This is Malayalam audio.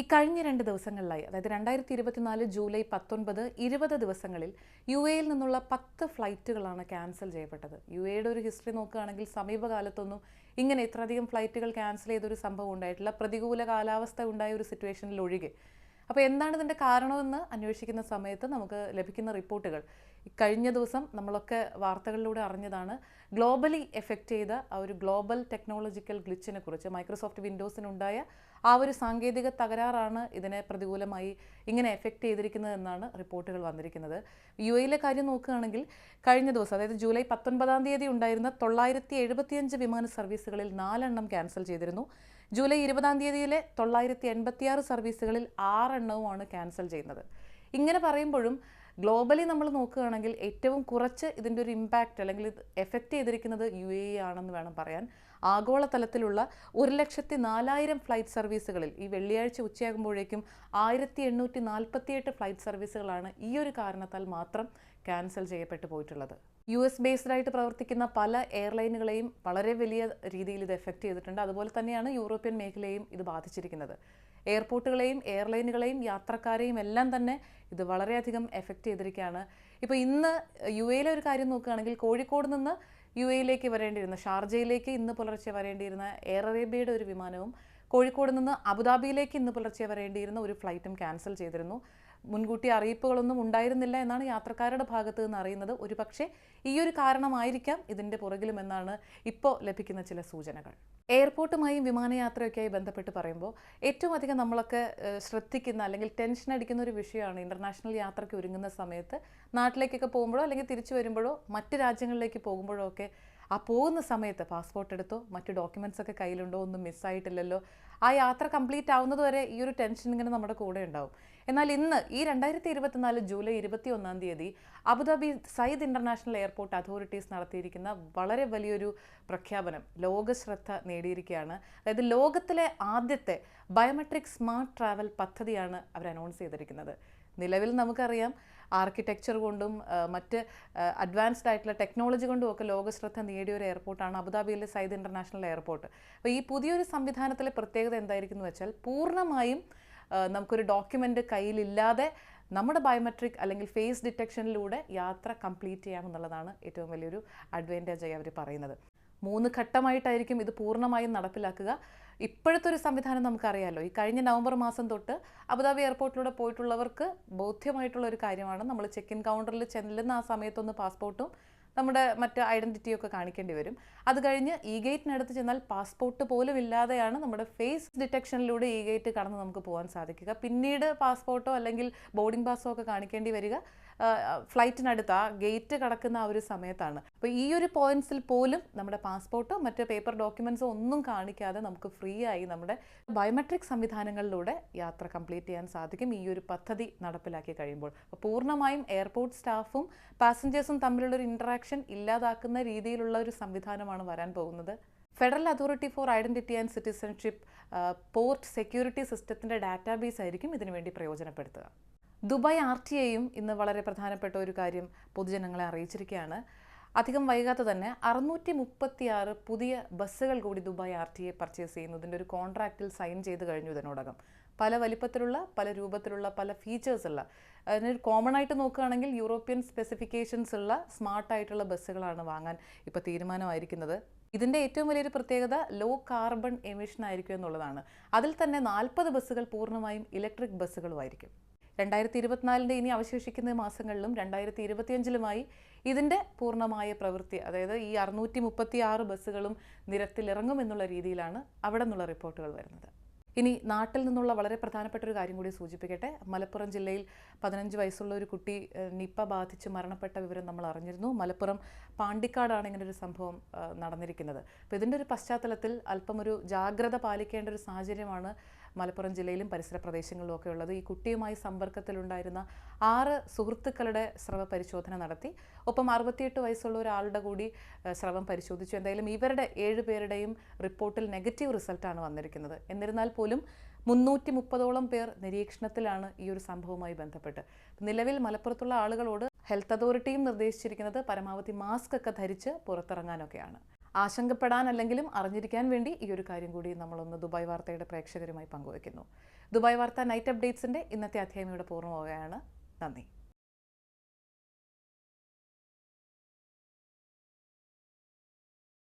ഈ കഴിഞ്ഞ രണ്ട് ദിവസങ്ങളിലായി അതായത് രണ്ടായിരത്തി ഇരുപത്തിനാല് ജൂലൈ പത്തൊൻപത് ഇരുപത് ദിവസങ്ങളിൽ യു എയിൽ നിന്നുള്ള പത്ത് ഫ്ലൈറ്റുകളാണ് ക്യാൻസൽ ചെയ്യപ്പെട്ടത്. യു എയുടെ ഒരു ഹിസ്റ്ററി നോക്കുകയാണെങ്കിൽ സമീപകാലത്തൊന്നും ഇങ്ങനെ ഇത്രയധികം ഫ്ലൈറ്റുകൾ ക്യാൻസൽ ചെയ്തൊരു സംഭവം ഉണ്ടായിട്ടില്ല. പ്രതികൂല കാലാവസ്ഥ ഉണ്ടായ ഒരു സിറ്റുവേഷനിൽ ഒഴികെ അപ്പോൾ എന്താണ് ഇതിന്റെ കാരണമെന്ന് അന്വേഷിക്കുന്ന സമയത്ത് നമുക്ക് ലഭിക്കുന്ന റിപ്പോർട്ടുകൾ. കഴിഞ്ഞ ദിവസം നമ്മളൊക്കെ വാർത്തകളിലൂടെ അറിഞ്ഞതാണ് ഗ്ലോബലി എഫക്റ്റ് ചെയ്ത ആ ഒരു ഗ്ലോബൽ ടെക്നോളജിക്കൽ ഗ്ലിച്ചിനെ കുറിച്ച് മൈക്രോസോഫ്റ്റ് വിൻഡോസിനുണ്ടായ ആ ഒരു സാങ്കേതിക തകരാറാണ് ഇതിനെ പ്രതികൂലമായി ഇങ്ങനെ എഫക്റ്റ് ചെയ്തിരിക്കുന്നത് എന്നാണ് റിപ്പോർട്ടുകൾ വന്നിരിക്കുന്നത്. യു എയിലെ കാര്യം നോക്കുകയാണെങ്കിൽ കഴിഞ്ഞ ദിവസം അതായത് ജൂലൈ പത്തൊൻപതാം തീയതി ഉണ്ടായിരുന്ന തൊള്ളായിരത്തി വിമാന സർവീസുകളിൽ നാലെണ്ണം ക്യാൻസൽ ചെയ്തിരുന്നു. ജൂലൈ ഇരുപതാം തീയതിയിലെ തൊള്ളായിരത്തി എൺപത്തിയാറ് സർവീസുകളിൽ ആറെണ്ണവുമാണ് ക്യാൻസൽ ചെയ്യുന്നത്. ഇങ്ങനെ പറയുമ്പോഴും ഗ്ലോബലി നമ്മൾ നോക്കുകയാണെങ്കിൽ ഏറ്റവും കുറച്ച് ഇതിന്റെ ഒരു ഇമ്പാക്റ്റ് അല്ലെങ്കിൽ ഇത് എഫക്റ്റ് ചെയ്തിരിക്കുന്നത് യു എ ആണെന്ന് വേണം പറയാൻ. ആഗോളതലത്തിലുള്ള ഒരു ലക്ഷത്തി നാലായിരം ഫ്ലൈറ്റ് സർവീസുകളിൽ ഈ വെള്ളിയാഴ്ച ഉച്ചയാകുമ്പോഴേക്കും ആയിരത്തി എണ്ണൂറ്റി നാൽപ്പത്തിയെട്ട് ഫ്ലൈറ്റ് സർവീസുകളാണ് ഈ ഒരു കാരണത്താൽ മാത്രം ക്യാൻസൽ ചെയ്യപ്പെട്ടു പോയിട്ടുള്ളത്. യു എസ് ബേസ്ഡ് ആയിട്ട് പ്രവർത്തിക്കുന്ന പല എയർലൈനുകളെയും വളരെ വലിയ രീതിയിൽ ഇത് എഫക്റ്റ് ചെയ്തിട്ടുണ്ട്. അതുപോലെ തന്നെയാണ് യൂറോപ്യൻ മേഖലയെയും ഇത് ബാധിച്ചിരിക്കുന്നത്. എയർപോർട്ടുകളെയും എയർലൈനുകളെയും യാത്രക്കാരെയും എല്ലാം തന്നെ ഇത് വളരെയധികം എഫക്റ്റ് ചെയ്തിരിക്കുകയാണ്. ഇപ്പോൾ ഇന്ന് യു എയിലെ ഒരു കാര്യം നോക്കുകയാണെങ്കിൽ കോഴിക്കോട് നിന്ന് യു എയിലേക്ക് വരേണ്ടിയിരുന്ന ഷാർജയിലേക്ക് ഇന്ന് പുലർച്ചെ വരേണ്ടിയിരുന്ന എയർ അറേബ്യയുടെ ഒരു വിമാനവും കോഴിക്കോട് നിന്ന് അബുദാബിയിലേക്ക് ഇന്ന് പുലർച്ചെ വരേണ്ടിയിരുന്ന ഒരു ഫ്ലൈറ്റും ക്യാൻസൽ ചെയ്തിരുന്നു. മുൻകൂട്ടി അറിയിപ്പുകളൊന്നും ഉണ്ടായിരുന്നില്ല എന്നാണ് യാത്രക്കാരുടെ ഭാഗത്ത് നിന്ന് അറിയുന്നത്. ഒരുപക്ഷെ ഈ ഒരു കാരണമായിരിക്കാം ഇതിന്റെ പുറകിലുമെന്നാണ് ഇപ്പോൾ ലഭിക്കുന്ന ചില സൂചനകൾ. എയർപോർട്ടുമായും വിമാനയാത്രയൊക്കെയായി ബന്ധപ്പെട്ട് പറയുമ്പോൾ ഏറ്റവും അധികം നമ്മളൊക്കെ ശ്രദ്ധിക്കുന്ന അല്ലെങ്കിൽ ടെൻഷൻ അടിക്കുന്ന ഒരു വിഷയമാണ് ഇന്റർനാഷണൽ യാത്രയ്ക്ക് ഒരുങ്ങുന്ന സമയത്ത് നാട്ടിലേക്കൊക്കെ പോകുമ്പോഴോ അല്ലെങ്കിൽ തിരിച്ചു വരുമ്പോഴോ മറ്റ് രാജ്യങ്ങളിലേക്ക് പോകുമ്പോഴോ ഒക്കെ ആ പോകുന്ന സമയത്ത് പാസ്പോർട്ട് എടുത്തോ മറ്റു ഡോക്യുമെന്റ്സ് ഒക്കെ കയ്യിലുണ്ടോ ഒന്നും മിസ്സായിട്ടില്ലല്ലോ ആ യാത്ര കംപ്ലീറ്റ് ആവുന്നത് വരെ ഈ ഒരു ടെൻഷൻ ഇങ്ങനെ നമ്മുടെ കൂടെ ഉണ്ടാവും. എന്നാൽ ഇന്ന് ഈ രണ്ടായിരത്തി ഇരുപത്തിനാല് ജൂലൈ ഇരുപത്തി ഒന്നാം തീയതി Abu Dhabi Zayed international airport authorities നടത്തിയിരിക്കുന്ന വളരെ വലിയൊരു പ്രഖ്യാപനം ലോകശ്രദ്ധ നേടിയിരിക്കുകയാണ്. അതായത് ലോകത്തിലെ ആദ്യത്തെ ബയോമെട്രിക് സ്മാർട്ട് ട്രാവൽ പദ്ധതിയാണ് അവർ അനൗൺസ് ചെയ്തിരിക്കുന്നത്. നിലവിൽ നമുക്കറിയാം ആർക്കിടെക്ചർ കൊണ്ടും മറ്റ് അഡ്വാൻസ്ഡ് ആയിട്ടുള്ള ടെക്നോളജി കൊണ്ടും ഒക്കെ ലോകശ്രദ്ധ നേടിയ ഒരു എയർപോർട്ടാണ് അബുദാബിയിലെ സയ്യിദ് ഇന്റർനാഷണൽ എയർപോർട്ട്. അപ്പോൾ ഈ പുതിയൊരു സംവിധാനത്തിലെ പ്രത്യേകത എന്തായിരിക്കും എന്ന് വെച്ചാൽ പൂർണമായും നമുക്കൊരു ഡോക്യുമെന്റ് കയ്യിലില്ലാതെ നമ്മുടെ ബയോമെട്രിക് അല്ലെങ്കിൽ ഫേസ് ഡിറ്റക്ഷനിലൂടെ യാത്ര കംപ്ലീറ്റ് ചെയ്യാമെന്നുള്ളതാണ് ഏറ്റവും വലിയൊരു അഡ്വാന്റേജായി അവർ പറയുന്നത്. മൂന്ന് ഘട്ടമായിട്ടായിരിക്കും ഇത് പൂർണമായും നടപ്പിലാക്കുക. ഇപ്പോഴത്തെ ഒരു സംവിധാനം നമുക്കറിയാമല്ലോ ഈ കഴിഞ്ഞ നവംബർ മാസം തൊട്ട് അബുദാബി എയർപോർട്ടിലൂടെ പോയിട്ടുള്ളവർക്ക് ബോധ്യമായിട്ടുള്ള ഒരു കാര്യമാണ് നമ്മൾ ചെക്ക് ഇൻ കൗണ്ടറിൽ ചെല്ലുന്ന ആ സമയത്തൊന്ന് പാസ്പോർട്ടും നമ്മുടെ മറ്റ് ഐഡന്റിറ്റിയൊക്കെ കാണിക്കേണ്ടി വരും. അത് കഴിഞ്ഞ് ഇ ഗേറ്റിനടുത്ത് ചെന്നാൽ പാസ്പോർട്ട് പോലും ഇല്ലാതെയാണ് നമ്മുടെ ഫേസ് ഡിറ്റക്ഷനിലൂടെ ഇ ഗേറ്റ് കടന്ന് നമുക്ക് പോകാൻ സാധിക്കുക. പിന്നീട് പാസ്പോർട്ടോ അല്ലെങ്കിൽ ബോർഡിംഗ് പാസ്സോ ഒക്കെ കാണിക്കേണ്ടി വരിക ഫ്ലൈറ്റിനടുത്ത് ആ ഗേറ്റ് കടക്കുന്ന ആ ഒരു സമയത്താണ്. അപ്പോൾ ഈ ഒരു പോയിന്റ്സിൽ പോലും നമ്മുടെ പാസ്പോർട്ടോ മറ്റ് പേപ്പർ ഡോക്യുമെൻസോ ഒന്നും കാണിക്കാതെ നമുക്ക് ഫ്രീ ആയി നമ്മുടെ ബയോമെട്രിക് സംവിധാനങ്ങളിലൂടെ യാത്ര കംപ്ലീറ്റ് ചെയ്യാൻ സാധിക്കും ഈ ഒരു പദ്ധതി നടപ്പിലാക്കി കഴിയുമ്പോൾ. പൂർണമായും എയർപോർട്ട് സ്റ്റാഫും പാസഞ്ചേഴ്സും തമ്മിലുള്ള ഒരു ഇൻട്രാക്ഷൻ ഇല്ലാതാക്കുന്ന രീതിയിലുള്ള ഒരു സംവിധാനമാണ് വരാൻ പോകുന്നത്. Federal authority for identity and citizenship port security സിസ്റ്റത്തിന്റെ ഡാറ്റാബേസ് ആയിരിക്കും ഇതിനുവേണ്ടി പ്രയോജനപ്പെടുത്തുക. ദുബായ് ആർ ടി ഐയും ഇന്ന് വളരെ പ്രധാനപ്പെട്ട ഒരു കാര്യം പൊതുജനങ്ങളെ അറിയിച്ചിരിക്കുകയാണ്. അധികം വൈകാതെ തന്നെ അറുന്നൂറ്റി മുപ്പത്തിയാറ് പുതിയ ബസ്സുകൾ കൂടി Dubai R T I purchase ചെയ്യുന്നതിന്റെ ഒരു കോൺട്രാക്റ്റിൽ സൈൻ ചെയ്ത് കഴിഞ്ഞു ഇതിനോടകം. പല വലിപ്പത്തിലുള്ള പല രൂപത്തിലുള്ള പല ഫീച്ചേഴ്സ് ഉള്ള അതിനൊരു കോമൺ ആയിട്ട് നോക്കുകയാണെങ്കിൽ യൂറോപ്യൻ സ്പെസിഫിക്കേഷൻസ് ഉള്ള സ്മാർട്ടായിട്ടുള്ള ബസ്സുകളാണ് വാങ്ങാൻ ഇപ്പോൾ തീരുമാനമായിരിക്കുന്നത്. ഇതിന്റെ ഏറ്റവും വലിയൊരു പ്രത്യേകത ലോ കാർബൺ എമിഷൻ ആയിരിക്കും എന്നുള്ളതാണ്. അതിൽ തന്നെ നാൽപ്പത് ബസ്സുകൾ പൂർണമായും ഇലക്ട്രിക് ബസ്സുകളുമായിരിക്കും. രണ്ടായിരത്തി ഇരുപത്തിനാലിന്റെ ഇനി അവശേഷിക്കുന്ന മാസങ്ങളിലും രണ്ടായിരത്തി ഇരുപത്തിയഞ്ചിലുമായി ഇതിന്റെ പൂർണമായ പ്രവൃത്തി അതായത് ഈ അറുന്നൂറ്റി മുപ്പത്തി ആറ് ബസ്സുകളും നിരത്തിലിറങ്ങും എന്നുള്ള രീതിയിലാണ് അവിടെ നിന്നുള്ള റിപ്പോർട്ടുകൾ വരുന്നത്. ഇനി നാട്ടിൽ നിന്നുള്ള വളരെ പ്രധാനപ്പെട്ട ഒരു കാര്യം കൂടി സൂചിപ്പിക്കട്ടെ. മലപ്പുറം ജില്ലയിൽ പതിനഞ്ച് വയസ്സുള്ള ഒരു കുട്ടി നിപ്പ ബാധിച്ച് മരണപ്പെട്ട വിവരം നമ്മൾ അറിഞ്ഞിരുന്നു. മലപ്പുറം പാണ്ടിക്കാടാണ് ഇങ്ങനെ ഒരു സംഭവം നടന്നിരിക്കുന്നത്. അപ്പോൾ ഇതിന്റെ ഒരു പശ്ചാത്തലത്തിൽ അല്പം ഒരു ജാഗ്രത പാലിക്കേണ്ട ഒരു സാഹചര്യമാണ് മലപ്പുറം ജില്ലയിലും പരിസര പ്രദേശങ്ങളിലും ഒക്കെ ഉള്ളത്. ഈ കുട്ടിയുമായി സമ്പർക്കത്തിലുണ്ടായിരുന്ന ആറ് സുഹൃത്തുക്കളുടെ സ്രവ പരിശോധന നടത്തി. ഒപ്പം അറുപത്തിയെട്ട് വയസ്സുള്ള ഒരാളുടെ കൂടി സ്രവം പരിശോധിച്ചു. എന്തായാലും ഇവരുടെ ഏഴ് പേരുടെയും റിപ്പോർട്ടിൽ നെഗറ്റീവ് റിസൾട്ടാണ് വന്നിരിക്കുന്നത്. എന്നിരുന്നാൽ പോലും മുന്നൂറ്റി മുപ്പതോളം പേർ നിരീക്ഷണത്തിലാണ് ഈ ഒരു സംഭവവുമായി ബന്ധപ്പെട്ട്. നിലവിൽ മലപ്പുറത്തുള്ള ആളുകളോട് ഹെൽത്ത് അതോറിറ്റിയും നിർദ്ദേശിച്ചിരിക്കുന്നത് പരമാവധി മാസ്ക് ഒക്കെ ധരിച്ച് പുറത്തിറങ്ങാനൊക്കെയാണ്. ആശങ്കപ്പെടാൻ അല്ലെങ്കിലും അറിഞ്ഞിരിക്കാൻ വേണ്ടി ഈ ഒരു കാര്യം കൂടി നമ്മളൊന്ന് ദുബായ് വാർത്തയുടെ പ്രേക്ഷകരുമായി പങ്കുവയ്ക്കുന്നു. ദുബായ് വാർത്ത നൈറ്റ് അപ്ഡേറ്റ്സിന്റെ ഇന്നത്തെ അധ്യായം ഇവിടെ പൂർണമാവുകയാണ്. നന്ദി.